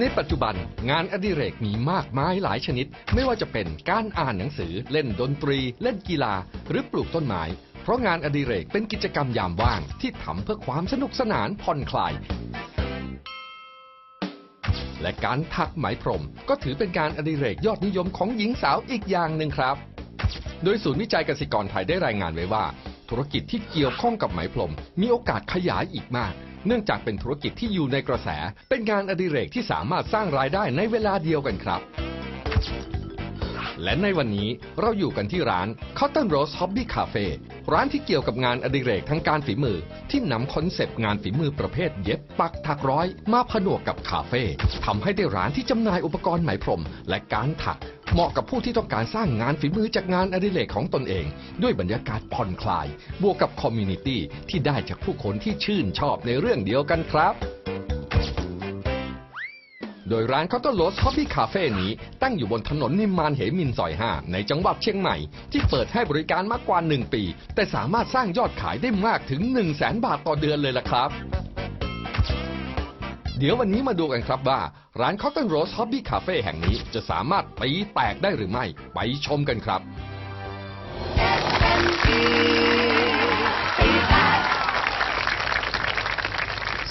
ในปัจจุบันงานอดิเรกมีมากมายหลายชนิด ไม่ว่าจะเป็นการอ่านหนังสือเล่นดนตรี เล่นกีฬา หรือปลูกต้นไม้ เพราะงานอดิเรกเป็นกิจกรรมยามว่างที่ทำเพื่อความสนุกสนานผ่อนคลาย และการถักไหมพรม ก็ถือเป็นการอดิเรกยอดนิยมของหญิงสาวอีกอย่างหนึ่งครับ โดยศูนย์วิจัยเกษตรกรไทยได้รายงานไว้ว่า ธุรกิจที่เกี่ยวข้องกับไหมพรม มีโอกาสขยายอีกมาก เนื่องจากเป็นธุรกิจที่อยู่ในกระแส เป็นงานอดิเรกที่สามารถสร้างรายได้ในเวลาเดียวกันครับ และในวันนี้เราอยู่กันที่ร้าน Cotton Rose Hobby Cafe ร้านที่เกี่ยวกับงานอดิเรกทั้งการฝีมือ ที่นำคอนเซปต์งานฝีมือประเภทเย็บปักถักร้อย มาผนวกกับคาเฟ่ทำให้ได้ร้านที่จำหน่ายอุปกรณ์ไหมพรม และการถัก เหมาะกับผู้ที่ต้องการสร้างงานฝีมือจากงานอดิเรกของตนเอง ด้วยบรรยากาศผ่อนคลาย บวกกับคอมมูนิตี้ที่ได้จากผู้คนที่ชื่นชอบในเรื่องเดียวกันครับ โดยร้าน c o t t o n r o s Hobby Cafe นี้ตั้งอยู่บนถนนนิมมานเหมินซอย 5 ในจังหวัดเชียงใหม่ ที่เปิดให้บริการมากกว่า 1 ปี แต่สามารถสร้างยอดขายได้มากถึง 1 0 0 0 0แบาทต่อเดือนเลยล่ะครับ เดี๋ยววันนี้มาดูกันครับว่า ร้าน Cotton Rose Hobby Cafe แห่งนี้จะสามารถตีแตกได้หรือไม่ ไปชมกันครับ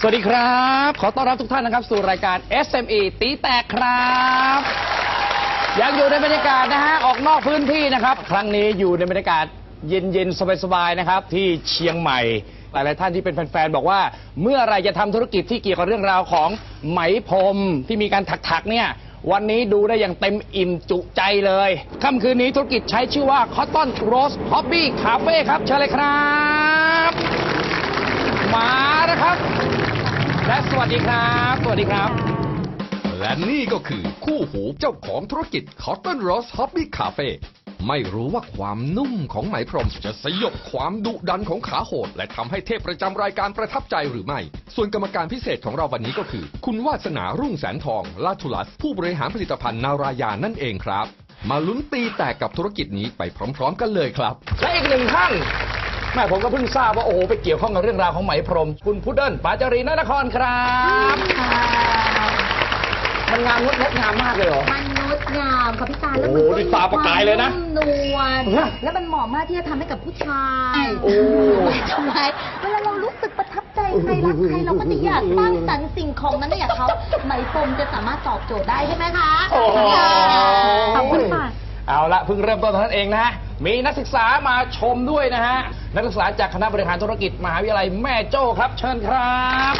สวัสดีครับ ขอต้อนรับทุกท่านนะครับ สู่รายการ SME ตีแตกครับยังอยู่ในบรรยากาศนะฮะออกนอกพื้นที่นะครับ ครั้งนี้อยู่ในบรรยากาศเย็นๆสบายๆนะครับ ที่เชียงใหม่ หลายๆท่านที่เป็นแฟนๆบอกว่า เมื่อไรจะทำธุรกิจที่เกี่ยวกับเรื่องราวของไหมพรมที่มีการถักๆเนี่ยวันนี้ดูได้อย่างเต็มอิ่มจุใจเลยค่ำคืนนี้ธุรกิจใช้ชื่อว่า Cotton Rose Hobby Cafe ครับเชิญเลยครับ มานะครับ และสวัสดีครับ สวัสดีครับ และนี่ก็คือคู่หูเจ้าของธุรกิจ Cotton Rose Hobby Cafe ไม่รู้ว่าความนุ่มของไหมพรมจะสยบความดุดันของขาโหด และทำให้เทพประจำรายการประทับใจหรือไม่ ส่วนกรรมการพิเศษของเราวันนี้ก็คือ คุณวาสนารุ่งแสนทองลาทุลัส ผู้บริหารผลิตภัณฑ์นารายานั่นเองครับ มาลุ้นตีแตกกับธุรกิจนี้ไปพร้อม ๆ กันเลยครับ และอีกหนึ่งท่าน แม่ผมก็เพิ่งทราบว่าโอ้โหไปเกี่ยวข้องกับเรื่องราวของไหมพรม คุณพุดเดิ้ลปาจารีนนครครับมันงามงดงดงามมากเลยเหรอ มันงดงามค่ะพี่ตาลโอ้แล้วโหมันก็นี่ตาประกายเลยนะนุ่มนวลฮะ แล้วมันเหมาะมากที่จะทำให้กับผู้ชายโอ้ ทำไมเวลาเรารู้สึกประทับใจใครรักใครเราก็จะอยากสร้างสรรค์สิ่งของนั้นให้กับเขาไหมพรมจะสามารถตอบโจทย์ได้ใช่ไหมคะ โอ้โห ขอบคุณค่ะ เอาละเพิ่งเริ่มต้นเท่านั้นเองนะฮะ มีนักศึกษามาชมด้วยนะฮะ นักศึกษาจากคณะบริหารธุรกิจมหาวิทยาลัยแม่โจ้ครับ เชิญครับ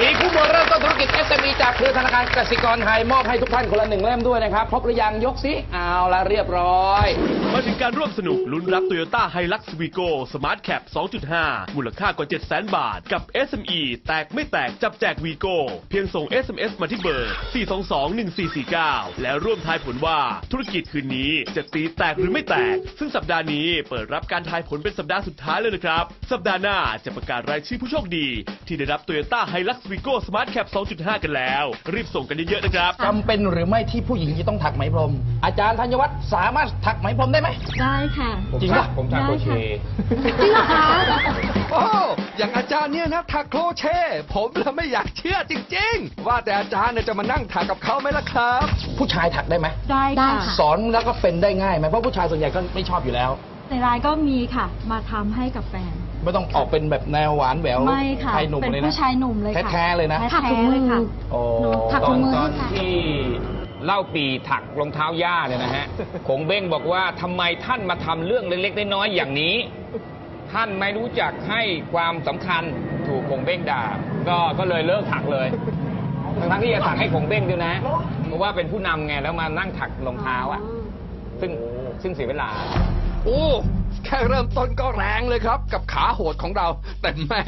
มีคู่มือเริ่มต้นธุรกิจ SME จากเครือธนาคารกสิกรไทยมอบให้ทุกท่านคนละหนึ่งเล่มด้วยนะครับครบหรือยังยกสิเอาละเรียบร้อย มาถึงการร่วมสนุกลุ้นรับ Toyota Hilux Vigo Smart Cap 2.5 มูลค่ากว่า 700,000 บาท กับ SME แตกไม่แตกจับแจก Vigo เพียงส่ง SMS มาที่เบอร์ 4221449 แล้วร่วมทายผลว่าธุรกิจคืนนี้จะตีแตกหรือไม่แตก ซึ่งสัปดาห์นี้เปิดรับการทายผลเป็นสัปดาห์สุดท้ายเลยนะครับ สัปดาห์หน้าจะประกาศรายชื่อผู้โชคดี ที่ได้รับ Toyota Hilux Vigo Smart Cap 2.5 กันแล้ว รีบส่งกันเยอะๆนะครับจำเป็นหรือไม่ที่ผู้หญิงจะต้องถักไหมพรม อาจารย์ธัญวัฒน์สามารถถักไหมพรมได้ไหมได้ค่ะจริงป่ะผมถักโครเชต์จริงเหรอคะ โอ้อย่างอาจารย์เนี่ยนะถักโครเชต์ผมละไม่อยากเชื่อจริง ๆ ว่าแต่อาจารย์เนี่ยจะมานั่งถักกับเขาไหมล่ะครับ ผู้ชายถักได้ไหม ได้ได้ค่ะค่ะสอนแล้วก็เป็นได้ง่ายไหมเพราะผู้ชายส่วนใหญ่ก็ไม่ชอบอยู่แล้ว ในร้านก็มีค่ะ มาทำให้กับแฟน ไม่ต้องออกเป็นแบบแนวหวานแหววไม่ค่ะ ชายหนุ่มเป็นเลยนะ ผู้ชายหนุ่มเลยค่ะแท้ๆเลยนะ ถักถุงมือค่ะ โอ้ หนูถักถุงมือตให้อนค่ะ ที่ เล่าปีถักรองเท้าย่าเนี่ยนะฮะคงเบ้งบอกว่าทำไมท่านมาทำเรื่องเล็กๆน้อยๆอย่างนี้ ท่านไม่รู้จักให้ความสำคัญถูกคงเบ้งด่า ก็ก็เลยเลิกถักเลยทั้งๆที่จะถักให้คงเบ้งด้วยนะ เพราะว่าเป็นผู้นำไงแล้วมานั่งถักรองเท้าอะ ซึ่งซึ่งเสียเวลา โอ้แค่เริ่มต้นก็แรงเลยครับ กับขาโหดของเรา แต่แม่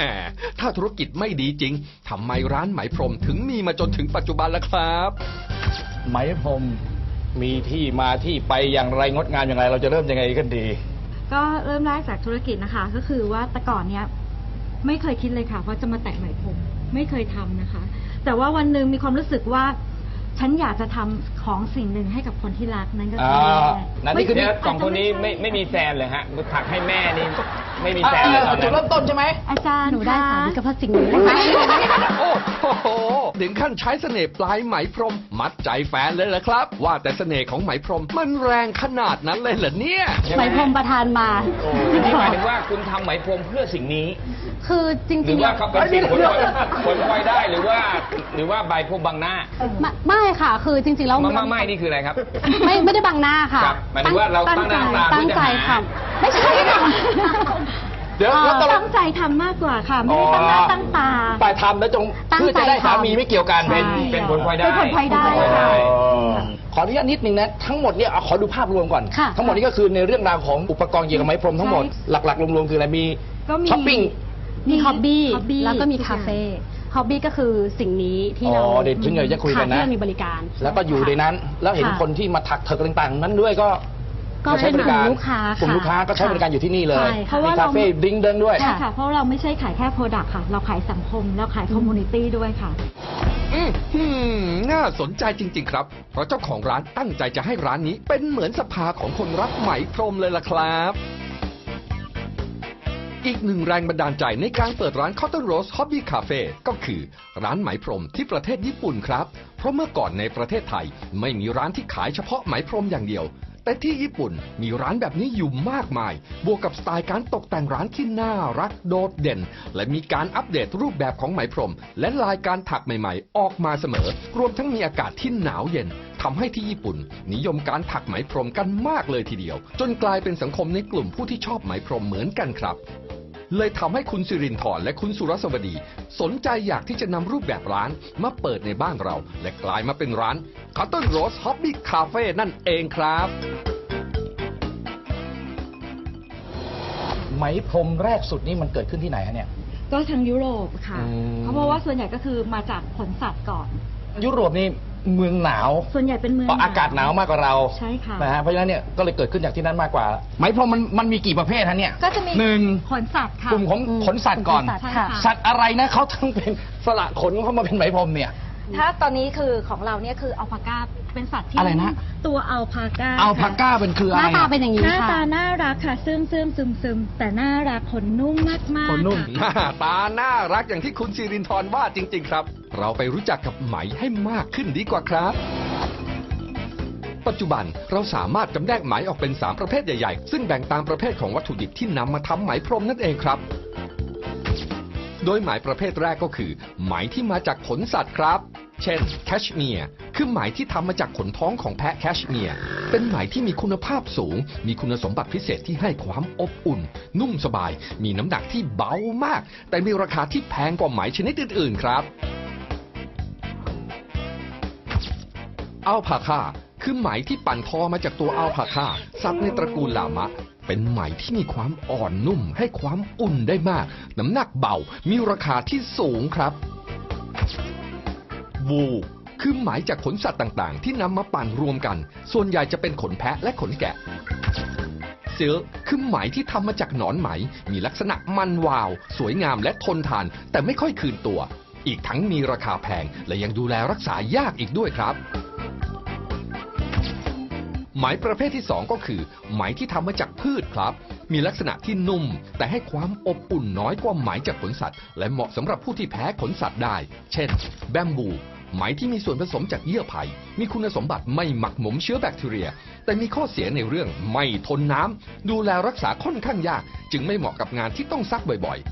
ถ้าธุรกิจไม่ดีจริงทำไมร้านไหมพรมถึงมีมาจนถึงปัจจุบันล่ะครับ ไหมพรมมีที่มาที่ไปอย่างไรงดงามอย่างไร เราจะเริ่มยังไงกันดี ก็เริ่มแรกจากธุรกิจนะคะ ก็คือว่าแต่ก่อนเนี้ยไม่เคยคิดเลยค่ะว่าจะมาแตะไหมพรมไม่เคยทำนะคะ แต่ว่าวันหนึ่งมีความรู้สึกว่า ฉันอยากจะทำ ขของสิ่งหนึ่งให้กับคนที่รักนั่นก็อ่คือแม่านั่นนี่คือเดี๋ยวสองคนนี้ไม่ไม่มีแฟนเลยฮะถักให้แม่นี่ไม่มีแฟนเลยตอนจุดนั้เริ่นมต้นใช่ไหมอาจารย์หนูได้คะสามีก็เพราะสิ่งนี้นะคะโอ้โหถึงขั้นใช้เสน่ห์ปลายไหมพรม มัดใจแฟนเลยเหรอครับ ว่าแต่เสน่ห์ของไหมพรมมันแรงขนาดนั้นเลยเหรอเนี่ยไหมพรมประทานมาอันนี้หมายถึงว่าคุณทำไหมพรมเพื่อสิ่งนี้ คือจหรืริงอๆว่าแล้วเขาเป็นสิ่งคนคนคอยได้หรือว่า หรือว่าใบพรมบังหน้าไม่ไม่ค่ะ คือจริง ๆ แล้วไม่ไม่ไม่นี่คืออะไรครับ ไม่ไม่ได้บังหน้าค่ะครับหมายถึงว่าเราตั้งหน้าตาตั้งใจเพื่อจะหาค่ะไม่ใช่ค่ะเดี๋ยวแล้วตกลงตั้งใจทำมากกว่าค่ะ ไม่ได้ตั้งหน้าตั้งตาฝ่ายทำแล้วจงตั้งเพื่อจะได้ใจทำสามีไม่เกี่ยวกัน เป็นใช่ เป็นผลพลอยได้ เป็นผลพลอยได้เป็นผลพลอยได้ขออนุญาตนิดนึงนะทั้งหมดเนี่ยเอาขอดูภาพรวมก่อน ค่ะทั้งหมดนี้ก็คือในเรื่องราวของอุปกรณ์เกี่ยวกับไหมพรมทั้งหมดใช่ หลักๆรวมๆคืออะไรมีก็มี ช้อปปิ้ง มีฮอบบี้ hobby แล้วก็มีทุกอคาย่างเฟ่ ฮอบบี้ก็คือสิ่งนี้ที่เราอ๋อเดี๋ยวถึงเดี๋ยวจะคุยกันนะ ที่เรามีบริการแล้วก็อยู่ในนั้น แล้วเห็นค่ะคนที่มาถักเถิกต่างๆ นั้นด้วยก็ก็มาใช้บริการเป็นกลุ่มลูกค้ากลุ่มลูกค้าก็ใช้บริการอยู่ที่นี่เลยใช่ค่ะเพราะว่ามีเราคาเฟ่ดิ้งเดินด้วย ใช่ค่ะ เพราะเราไม่ใช่ขายแค่โปรดักต์ค่ะ เราขายสังคม เราขายคอมมูนิตี้ด้วยค่ะ อืมหืมน่าสนใจจริง ๆ ครับ เพราะเจ้าของร้านตั้งใจจะให้ร้านนี้เป็นเหมือนสภาของคนรักไหมพรมเลยล่ะครับ อีกหนึ่งแรงบันดาลใจในการเปิดร้าน Cotton Rose Hobby Cafe ก็คือ ร้านไหมพรมที่ประเทศญี่ปุ่นครับ เพราะเมื่อก่อนในประเทศไทย ไม่มีร้านที่ขายเฉพาะไหมพรมอย่างเดียว แต่ที่ญี่ปุ่นมีร้านแบบนี้อยู่มากมาย บวกกับสไตล์การตกแต่งร้านที่น่ารักโดดเด่น และมีการอัปเดตรูปแบบของไหมพรม และลายการถักใหม่ ๆ ออกมาเสมอ รวมทั้งมีอากาศที่หนาวเย็นทำให้ที่ญี่ปุ่น นิยมการถักไหมพรมกันมากเลยทีเดียว จนกลายเป็นสังคมในกลุ่มผู้ที่ชอบไหมพรมเหมือนกันครับ เลยทำให้คุณสิรินทร์และคุณสุรสวดี สนใจอยากที่จะนำรูปแบบร้านมาเปิดในบ้านเรา และกลายมาเป็นร้าน Cotton Rose Hobby Cafe นั่นเองครับ ไหมพรมแรกสุดนี่มันเกิดขึ้นที่ไหนฮะเนี่ย ก็ทางยุโรปค่ะ อืม เพราะว่าส่วนใหญ่ก็คือมาจากขนสัตว์ก่อน ยุโรปนี่ เมืองหนาวส่วนใหญ่เป็นเมืองเพราะอากาศหนาวมากกว่าเราใช่ค่ะนะฮะเพราะฉะนั้นเนี่ยก็เลยเกิดขึ้นจากที่นั่นมากกว่าไหมพรมมันมันมีกี่ประเภทฮะเนี่ยก็จะมีหนึ่งขนสัตว์ค่ะกลุ่มของขนสัตว์ก่อน ขนสัตว์ใช่ค่ะค่ะ สัตว์อะไรนะเขาทั้งเป็นสละขนเข้ามาเป็นไหมพรมเนี่ย ถ้าตอนนี้คือของเราเนี่ยคืออัลพาก้า เป็นสัตว์ที่อะไรนะ ตัวอัลพาก้าอัลพาก้าเป็นคือหอะไรน้าตาเป็นอย่างหนี้น้าค่ะตาน่ารักค่ะซึมซึมซึมซึมแต่น่ารักขนนุ่มมากมากขนนุ่ม หน้าตาน่ารักอย่างที่คุณสิรินทร์ว่าจริง ๆ ครับ เราไปรู้จักกับไหมให้มากขึ้นดีกว่าครับ ปัจจุบันเราสามารถจำแนกไหมออกเป็น 3 ประเภทใหญ่ๆ ซึ่งแบ่งตามประเภทของวัตถุดิบที่นำมาทำไหมพรมนั่นเองครับ โดยไหมประเภทแรกก็คือ ไหมที่มาจากขนสัตว์ครับ เช่นแคชเมียร์คือไหมที่ทำมาจากขนท้องของแพะแคชเมียร์เป็นไหมที่มีคุณภาพสูง มีคุณสมบัติพิเศษที่ให้ความอบอุ่น นุ่มสบาย มีน้ำหนักที่เบามาก แต่มีราคาที่แพงกว่าไหมชนิดอื่นๆครับอัลพาคาคือไหมที่ปั่นทอมาจากตัวอัลพาคาสัตว์ในตระกูลลามะ เป็นไหมที่มีความอ่อนนุ่ม ให้ความอุ่นได้มาก น้ำหนักเบา มีราคาที่สูงครับ วูคือไหมจากขนสัตว์ต่างๆ ที่นำมาปั่นรวมกัน ส่วนใหญ่จะเป็นขนแพะและขนแกะซิลคือไหมที่ทำมาจากหนอนไหม มีลักษณะมันวาว สวยงามและทนทาน แต่ไม่ค่อยคืนตัว อีกทั้งมีราคาแพง และยังดูแลรักษายากอีกด้วยครับ ไหมประเภทที่ 2 ก็คือ ไหมที่ทำมาจากพืชครับ มีลักษณะที่นุ่ม แต่ให้ความอบอุ่นน้อยกว่าไหมจากขนสัตว์ และเหมาะสำหรับผู้ที่แพ้ขนสัตว์ได้ เช่น แบมบู ไหมที่มีส่วนผสมจากเยื่อไผ่มีคุณสมบัติไม่หมักหมมเชื้อแบคทีเรีย แต่มีข้อเสียในเรื่องไม่ทนน้ำ ดูแลรักษาค่อนข้างยาก จึงไม่เหมาะกับงานที่ต้องซักบ่อยๆ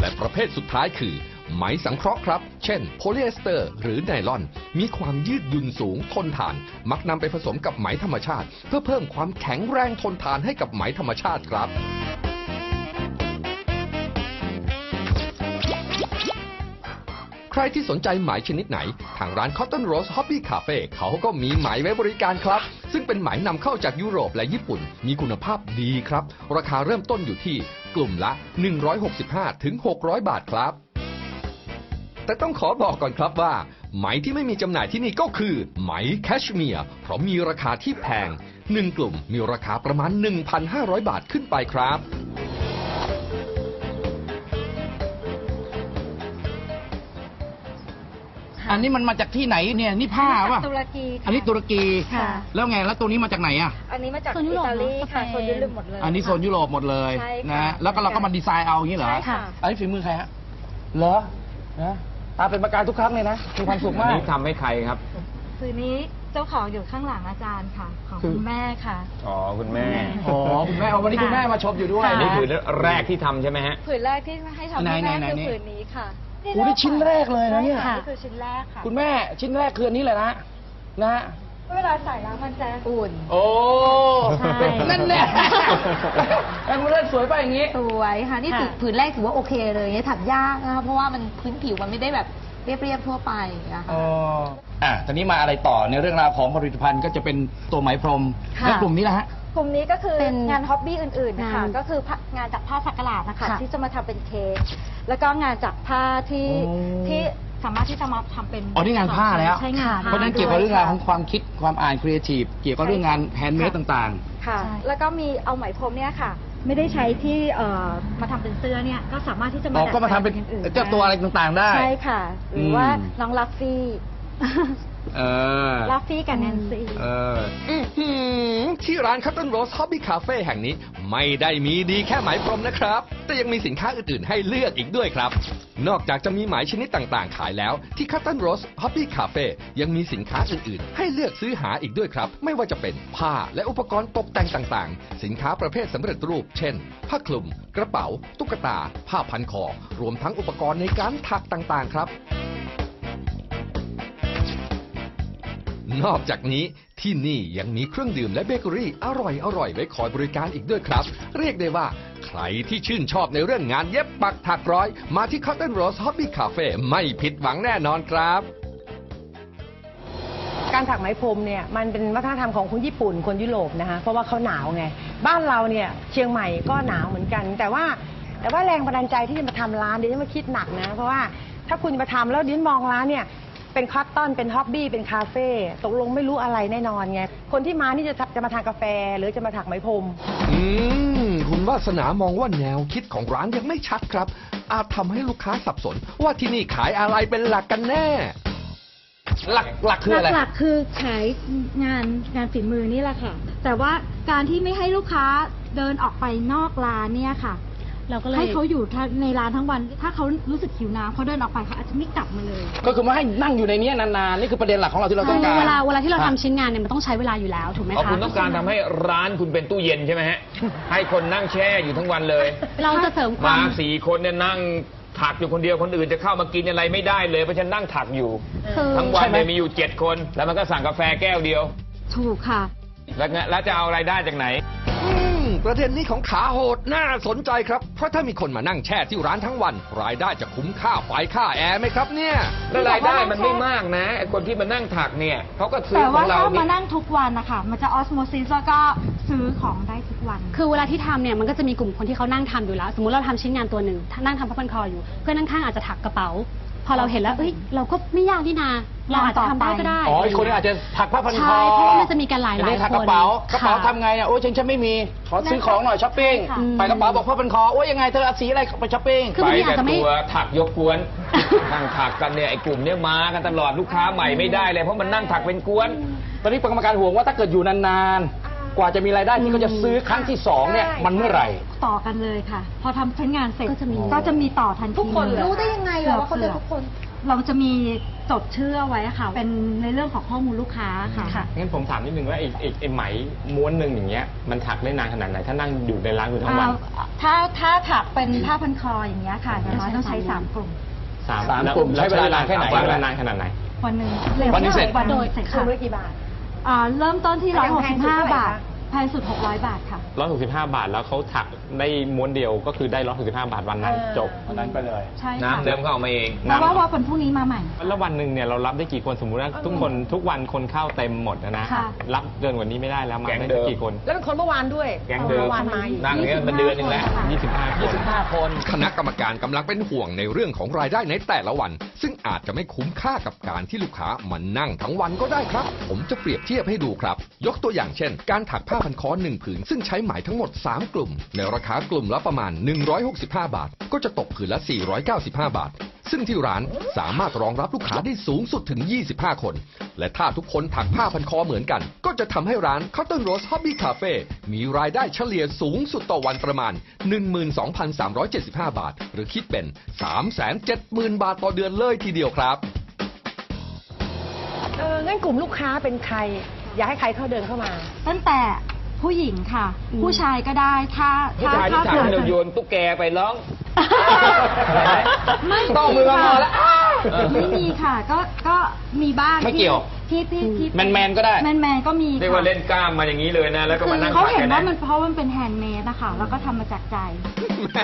และประเภทสุดท้ายคือ ไหมสังเคราะห์ครับ เช่น โพลีเอสเตอร์ หรือไนลอน มีความยืดหยุ่นสูงทนทาน มักนำไปผสมกับไหมธรรมชาติ เพื่อเพิ่มความแข็งแรงทนทานให้กับไหมธรรมชาติครับ ครที่สนใจไหมชนิดไหน ทางร้าน Cotton Rose Hobby Cafe เขาก็มีไหมไว้บริการครับ ซึ่งเป็นไหมนำเข้าจากยุโรปและญี่ปุ่น มีคุณภาพดีครับ ราคาเริ่มต้นอยู่ที่กลุ่มละ 165ถึง600 บาทครับ แต่ต้องขอบอกก่อนครับว่า ไหมที่ไม่มีจำหน่ายที่นี่ก็คือ ไหมแคชเมียร์เพราะมีราคาที่แพงหนึ่งกลุ่มมีราคาประมาณ 1,500 บาทขึ้นไปครับ อันนี้มันมาจากที่ไหนเนี่ยนี่ผ้าป่ะตุรกีค่ะ อันนี้ตุรกีค่ะ แล้วไงแล้วตัวนี้มาจากไหนอะ อันนี้มาจากโซนยุอิโรปตาลีเนอะค่ะสเปนโซนยุโรปหมดเลย อันนี้โซนยุโรปหมดเลยใช่ค่ะนะฮะแล้วก็เราก็มาดีไซน์เอาอย่างนี้เหรอใช่ค่ะ อันนี้ฝีมือใครฮะเหรอนะตาเป็นประกายทุกครั้งเลยนะมีความสุขอันมากนี้ทำให้ใครครับ คือนี้เจ้าของอยู่ข้างหลังอาจารย์ค่ะ ของคือ คุณแม่ค่ะ อ๋อ คุณแม่ อ๋อคุณแม่เอาวันนี้คุณแม่มาชมอยู่ด้วยค่ะนี่คือแรกที่ทำใช่ไหมฮะ ผืนแรกที่ให้ทำไหนให้แม่ไหนคือไหนผืนนี้ค่ะ โอ้นี่ชิ้นแรกเลยนะเนี่ย ใช่ค่ะนี่คือชิ้นแรกค่ะ คุณแม่ชิ้นแรกคืออันนี้เลยนะนะฮะ เวลาใส่แล้วมันจะอุ่น โอ้ใช่ นั่นแน่แอนมูเลนสวยไปอย่างนี้ สวยค่ะ นี่ถือค่ะผืนแรกถือว่าโอเคเลยเนี่ยถักยากนะคะเพราะว่ามันพื้นผิวมันไม่ได้แบบเรียบๆทั่วไปนะคะ อ๋อ อะตอนนี้มาอะไรต่อในเรื่องราวของผลิตภัณฑ์ก็จะเป็นตัวไหมพรม ค่ะ และกลุ่มนี้แหละฮะ กลุ่มนี้ก็คือเป็นงานฮ็อบบี้อื่นๆนะคะงานก็คือผ้างานจากผ้าสักหลาดนะคะค่ะที่จะมาทำเป็นเค้กแล้วก็งานจากผ้าที่โอ้ ที่สามารถที่จะมาทำเป็นอ๋อนี่งานผ้าแล้ว ใช่งานเพราะฉะนั้นเกี่ยวกับเรื่องราวของความคิดความอ่านครีเอทีฟเกี่ยวกับเรื่องงานแฮนด์เมดต่าง ค่ะแล้วก็มีเอาไหมพรมเนี่ยค่ะ ไม่ได้ใช้ที่เอ่อมาทำเป็นเสื้อเนี่ยก็สามารถที่จะๆมาเราก็มาทำเป็นดัดแปลงย่งอื่นเจ้าตัวอะไรต่างๆได้ใช่ค่ะ หรือว่าอืมน้องลัฟฟี่ เออ ลัฟฟี่กับแนนซี่เอออื้อหือที่ร้าน Cotton Rose Hobby Cafe แห่งนี้ไม่ได้มีดีแค่ไหมพรมนะครับ แต่ยังมีสินค้าอื่นๆ ให้เลือกอีกด้วยครับ นอกจากจะมีไหมชนิดต่างๆ ขายแล้ว ที่ Cotton Rose Hobby Cafe ยังมีสินค้าอื่นๆ ให้เลือกซื้อหาอีกด้วยครับ ไม่ว่าจะเป็นผ้าและอุปกรณ์ตกแต่งต่างๆ สินค้าประเภทสำเร็จรูป เช่น ผ้าคลุม กระเป๋า ตุ๊กตา ผ้าพันคอ รวมทั้งอุปกรณ์ในการถักต่างๆ ครับ นอกจากนี้ที่นี่ยังมีเครื่องดื่มและเบเกอรี่อร่อยอร่อยไว้คอยบริการอีกด้วยครับ เรียกได้ว่าใครที่ชื่นชอบในเรื่องงานเย็บปักถักร้อย มาที่ Cotton Rose Hobby Cafe ไม่ผิดหวังแน่นอนครับการถักไหมพรมเนี่ยมันเป็นวัฒนธรรมของคนญี่ปุ่นคนยุโรปนะคะเพราะว่าเขาหนาวไง บ้านเราเนี่ยเชียงใหม่ก็หนาวเหมือนกัน แต่ว่าแต่ว่าแรงบันดาลใจที่จะมาทำร้านเดี๋ยวจะมาคิดหนักนะ เพราะว่าถ้าคุณมาทำแล้วดิ้นมองร้านเนี่ย เป็นคอตตอนเป็นฮ็อบบี้ เป็นคาเฟ่ตกลงไม่รู้อะไรแน่นอนไง คนที่มานี่จะจะมาทานกาแฟหรือจะมาถักไหมพรม อืม คุณวาสนามองว่าแนวคิดของร้านยังไม่ชัดครับ อาจทำให้ลูกค้าสับสน ว่าที่นี่ขายอะไรเป็นหลักกันแน่ หลักหลักคืออะไร หลักๆคือขายงานงานฝีมือนี่แหละค่ะ แต่ว่าการที่ไม่ให้ลูกค้าเดินออกไปนอกร้านเนี่ยค่ะ เราก็เลย ให้เขาอยู่ในร้านทั้งวัน ถ้าเขารู้สึกหิวน้ำเขาเดินออกไปเขาอาจจะไม่กลับมาเลย ก็คือมาให้นั่งอยู่ในนี้นานๆนี่คือประเด็นหลักของเราที่เราต้องการ เวลาเวลาที่เราทำชิ้นงานเนี่ยมันต้องใช้เวลาอยู่แล้วถูกไหมเอาคะคุณต้องการทำให้ร้านคุณเป็นตู้เย็นใช่ไหมฮะ ให้คนนั่งแช่อยู่ทั้งวันเลย เราจะเสริมความามสี่คนเนี่ยนั่งถักอยู่คนเดียวคนอื่นจะเข้ามากินอะไรไม่ได้เลยเพราะฉันนั่งถักอยู่ คือทั้งวันใช่ไหม เนี่ยมีอยู่เจ็ดคน แล้วมันก็สั่งกาแฟแก้วเดียว ถูกค่ะ แล้วไงแล้วจะเอารายได้จากไหน อืม ประเด็นนี้ของขาโหดน่าสนใจครับ เพราะถ้ามีคนมานั่งแช่ที่ร้านทั้งวัน รายได้จะคุ้มค่าไฟค่าแอร์ไหมครับเนี่ย แล้วรายได้มันไม่มากนะไอ้คนที่มานั่งถักเนี่ยเขาก็ซื้อแต่ขอว่างเราถ้านี่มานั่งทุกวันนะคะมันจะออสโมซิสแล้วก็ซื้อของได้ทุกวัน คือเวลาที่ทำเนี่ยมันก็จะมีกลุ่มคนที่เขานั่งทำอยู่แล้ว สมมุติเราทำชิ้นงานตัวหนึ่งนั่งทำผ้าพันคออยู่ เพื่อนข้างๆอาจจะถักกระเป๋า พอเราเห็นแล้วเอ้ยเราก็ไม่ยากนี่นาเราอาจจะทำได้ก็ได้อ๋ออีกคนนึงอาจจะถักผ้าพันคอใช่เพราะว่ามันจะมีกันหลายๆอันนี้ถักคนกระเป๋ากระเป๋าค่ะทำไงอะโอ้ยฉันฉันไม่มีขอซื้อของหน่อยช้อปปิ้งค่ะไปกระเป๋าบอกผ้าพันคอโอ้ยยังไงเธอเอาสีอะไรไปช้อปปิ้งคือบางทีอาจจะไม่ไปแต่ตัวถักยกกวนนั่งถักกันเนี่ยไอ้กลุ่มเนี่ยมากันตลอดลูกค้าใหม่ไม่ได้เลยเพราะมันนั่งถักเป็นกวน ตอนนี้กรรมการห่วงว่าถ้าเกิดอยู่นานๆ กว่าจะมีรายได้ที่เขาจะซื้อครั้งที่สองเนี่ยมันเมื่อไหร่ ต่อกันเลยค่ะ พอทำชิ้นงานเสร็จก็จะมีก็จะมีต่อทันทีทุกคนเลยรู้ได้ยังไงเหรอว่าเขาจะทุกคน เราจะมีจดชื่อเอาไว้ค่ะ เป็นในเรื่องของข้อมูลลูกค้าค่ะ งั้นผมถามนิดนึงว่าไอ้ไอ้ไอ้ไหมม้วนหนึ่งอย่างเงี้ยมันถักได้นานขนาดไหนถ้านั่งอยู่ในร้านคุณทั้งวันอ่าถ้าถ้าถักเป็นผ้าพันคออย่างเงี้ยค่ะอย่างน้อยต้องใช้สามกลุ่ม สามสามแวกลุ่มใช้เวลานานแค่ไหน ใช้เวลานานขนาดไหน วันหนึ่งวันหนึ่งเสร็จ วันหนึ่งเสร็จคุค่ะณไว้กี่บาท อ่าเริ่มต้นที่ 165 บาทาไหร่บาทคะแพงสุดหกร้อยบาทค่ะร้อยหกสิบห้าบาทแล้วเขาถักได้ม้วนเดียวก็คือได้ร้อยหกสิบห้าบาทวันนั้นเออ จบ วันนั้นไปเลย ใช่ค่ะน้ำเดิมก็เอามาเองเพราะว่าว่าวันพรุ่งนี้มาใหม่ แล้ววันหนึ่งเนี่ยเรารับได้กี่คนสมมุติว่าทุกคนทุกวันคนเข้าเต็มหมดนะนะค่ะ รับเกินกว่านี้ไม่ได้แล้วมาแก๊งได้เดิมกี่คน แล้วเป็นคนเมื่อวานด้วยแก๊งเดิมเมื่อวานมาอีก นั่งเนี่ยมันเดือนหนึงแล้วยี่สิบห้าคน 25 คน คณะกรรมการกำลังเป็นห่วงในเรื่องของรายได้ในแต่ละวัน ซึ่งอาจจะไม่คุ้มค่ากับการที่ลูกค้ามานั่งทั้งวันก็ได้ครับ ผมจะเปรียบเทียบให้ดูครับ ยกตัวอย่างเช่น การถักผ้าพันคอหนึ่งผืน ซึ่งใช้ไหมทั้งหมด 3 กลุ่ม ในราคากลุ่มละประมาณ 165 บาท ก็จะตกผืนละ 495 บาท ซึ่งที่ร้านสามารถรองรับลูกค้าได้สูงสุดถึง 25 คน และถ้าทุกคนถักผ้าพันคอเหมือนกัน ก็จะทำให้ร้าน Cotton Rose Hobby Cafe มีรายได้เฉลี่ยสูงสุดต่อวันประมาณ 12,375 บาท หรือคิดเป็น 370,000 บาทต่อเดือนเลยทีเดียวครับเอองั้นกลุ่มลูกค้าเป็นใคร อยากให้ใครเข้าเดินเข้ามา ตั้งแต่ ผู้หญิงค่ะ ผู้ชายก็ได้ถ้าผู้ถ้าชายที่ถ้าถักเผื่อเราโยนตุ๊กแกไปร้อง ไม่ต้องมือมาพอแล้วไม่มีค่ะ ก็ก็มีบ้างไม่เกี่ยวที่ที่ที่แมนแมนๆก็ได้ แมนแมนๆก็มีเรียกว่าค่ะเล่นกล้ามมาอย่างนี้เลยนะ แล้วก็คืมาอนั่งเขาถักเห็กันนว่านะ มันเพราะมันเป็นแฮนด์เมดนะคะแล้วก็ทำมาจากใจ แหม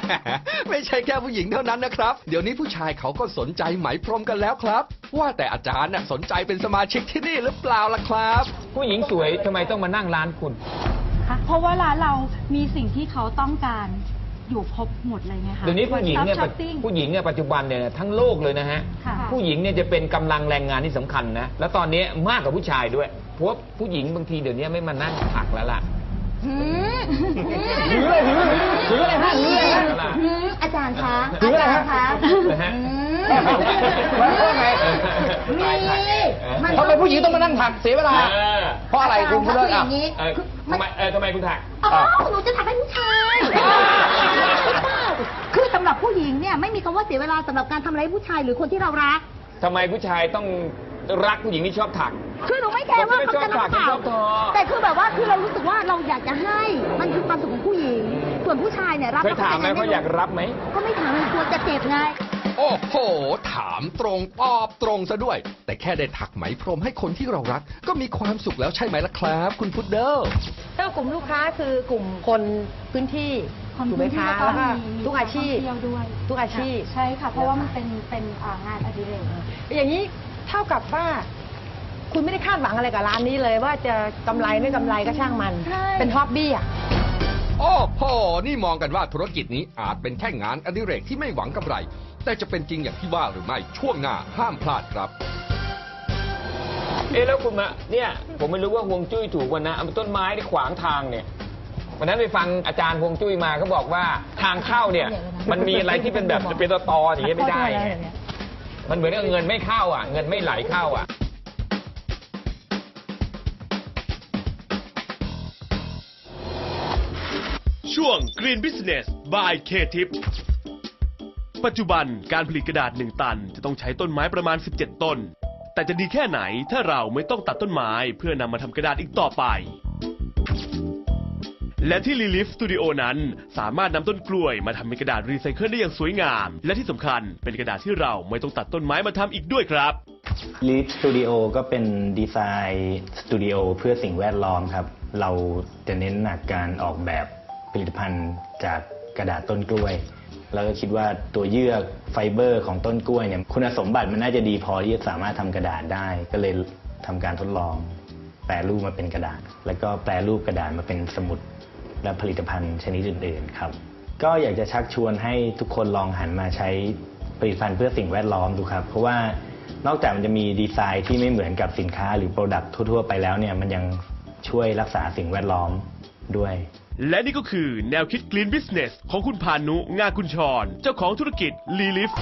ไม่ใช่แค่ผู้หญิงเท่านั้นนะครับ เดี๋ยวนี้ผู้ชายเขาก็สนใจไหมพรมกันแล้วครับ ว่าแต่อาจารย์น่ะสนใจเป็นสมาชิกที่นี่หรือเปล่าล่ะครับ ผู้หญิงสวยทำไมต้องมานั่งร้านคุณ ค่ะเพราะว่าร้านเรามีสิ่งที่เขาต้องการอยู่ครบหมดเลยไงคะ เดี๋ยวนี้ผู้หญิงเนี่ยช้อปปิ้งผู้หญิงเนี่ยปัจจุบันเนี่ยทั้งโลกเลยนะฮะ ค่ะ ผู้หญิงเนี่ยจะเป็นกำลังแรงงานที่สำคัญนะ แล้วตอนนี้มากกว่าผู้ชายด้วย เพราะว่าผู้หญิงบางทีเดี๋ยวนี้ไม่มานั่งถักแล้วล่ะ หืมถืออะไรถือถืออะไรฮะถืออะไรฮะหืมอาจารย์คะถืออะไรอาจารย์คะนะฮะหืมว่าไงมีมันทำไมผู้หญิงต้องมานั่งถักเสียเวลา เพราะอะไรคุณเลิคืกอออะย่างนี้เออคือทำไมเออทำไมคุณถักอ๋อหนูจะทำให้ผู้ชายคือสำหรับผู้หญิงเนี่ยไม่มีคำว่าเสียเวลาสำหรับการทำอะไร้ผู้ชายหรือคนที่เรารักทำไมผู้ชายต้อง รักผู้หญิงที่ชอบถัก คือหนูไม่แคร์ว่าเขาจะรักเปล่าชอบทอแต่คือแบบว่าคือเรารู้สึกว่าเราอยากจะให้มันคือความสุขของผู้หญิง ส่วนผู้ชายเนี่ยรับเคยถามไหมว่าอยากรับไหม ก็ไม่ถามมันกลัวจะเจ็บไง โอ้โห ถามตรงตอบตรงซะด้วย แต่แค่ได้ถักไหมพรมให้คนที่เรารัก ก็มีความสุขแล้วใช่ไหมล่ะครับ คุณพุดเดิลถ้ากลุ่มลูกค้าคือกลุ่มคนพื้นที่คนถูกไหมพื้นที่คะแล้วแล้วก็มีมีทุกอาชีพท่งเที่ยวด้วยทุกอาชีพใช่ค่ะเพราะว่ามันเป็นเป็นอ่างานอดิเรกอย่างนี้ เท่ากับว่า คุณไม่ได้คาดหวังอะไรกับร้านนี้เลยว่าจะกำไรไม่กำไรก็ช่างมัน ใช่ เป็นฮอบบี้อะ โอ้โหนี่มองกันว่าธุรกิจนี้อาจเป็นแค่งานอดิเรกที่ไม่หวังกำไร แต่จะเป็นจริงอย่างที่ว่าหรือไม่ช่วงหน้าห้ามพลาดครับ เอ๊ะแล้วคุณมาเนี่ย ผมไม่รู้ว่าฮวงจุ้ยถูกวันนะเอาต้นไม้ที่ขวางทางเนี่ยวันนั้นไปฟังอาจารย์ฮวงจุ้ยมาเขาบอกว่าทางเข้าเนี่ย มันมีอะไรที่เป็นแบบเป็นตอตอๆอย่างเงี้ยไม่ได้ไง มันเหมือนกับเงินไม่เข้าอะ เงินไม่ไหลเข้าอะ ช่วง Green Business by K-Tip ปัจจุบันการผลิตกระดาษ 1 ตัน จะต้องใช้ต้นไม้ประมาณ 17 ต้น แต่จะดีแค่ไหนถ้าเราไม่ต้องตัดต้นไม้เพื่อนำมาทำกระดาษอีกต่อไป และที่ Lilith Studio นั้นสามารถนำต้นกล้วยมาทำเป็นกระดาษรีไซเคิลได้อย่างสวยงาม และที่สำคัญเป็นกระดาษที่เราไม่ต้องตัดต้นไม้มาทำอีกด้วยครับ ลีดสตูดิโอก็เป็นดีไซน์สตูดิโอเพื่อสิ่งแวดล้อมครับ เราจะเน้นหนักการออกแบบผลิตภัณฑ์จากกระดาษต้นกล้วย แล้วก็คิดว่าตัวเยื่อไฟเบอร์ของต้นกล้วยเนี่ยคุณสมบัติมันน่าจะดีพอที่จะสามารถทำกระดาษได้ ก็เลยทำการทดลอง แปรรูปมาเป็นกระดาษ แล้วก็แปรรูปกระดาษมาเป็นสมุด และผลิตภัณฑ์ชนิดอื่นๆครับ ก็อยากจะชักชวนให้ทุกคนลองหันมาใช้ผลิตภัณฑ์เพื่อสิ่งแวดล้อมดูครับ เพราะว่านอกจากมันจะมีดีไซน์ที่ไม่เหมือนกับสินค้าหรือโปรดักต์ทั่วๆ ไปแล้วเนี่ยมันยังช่วยรักษาสิ่งแวดล้อมด้วย และนี่ก็คือแนวคิด Green Business ของคุณพานุ งากุญชร เจ้าของธุรกิจ Lilith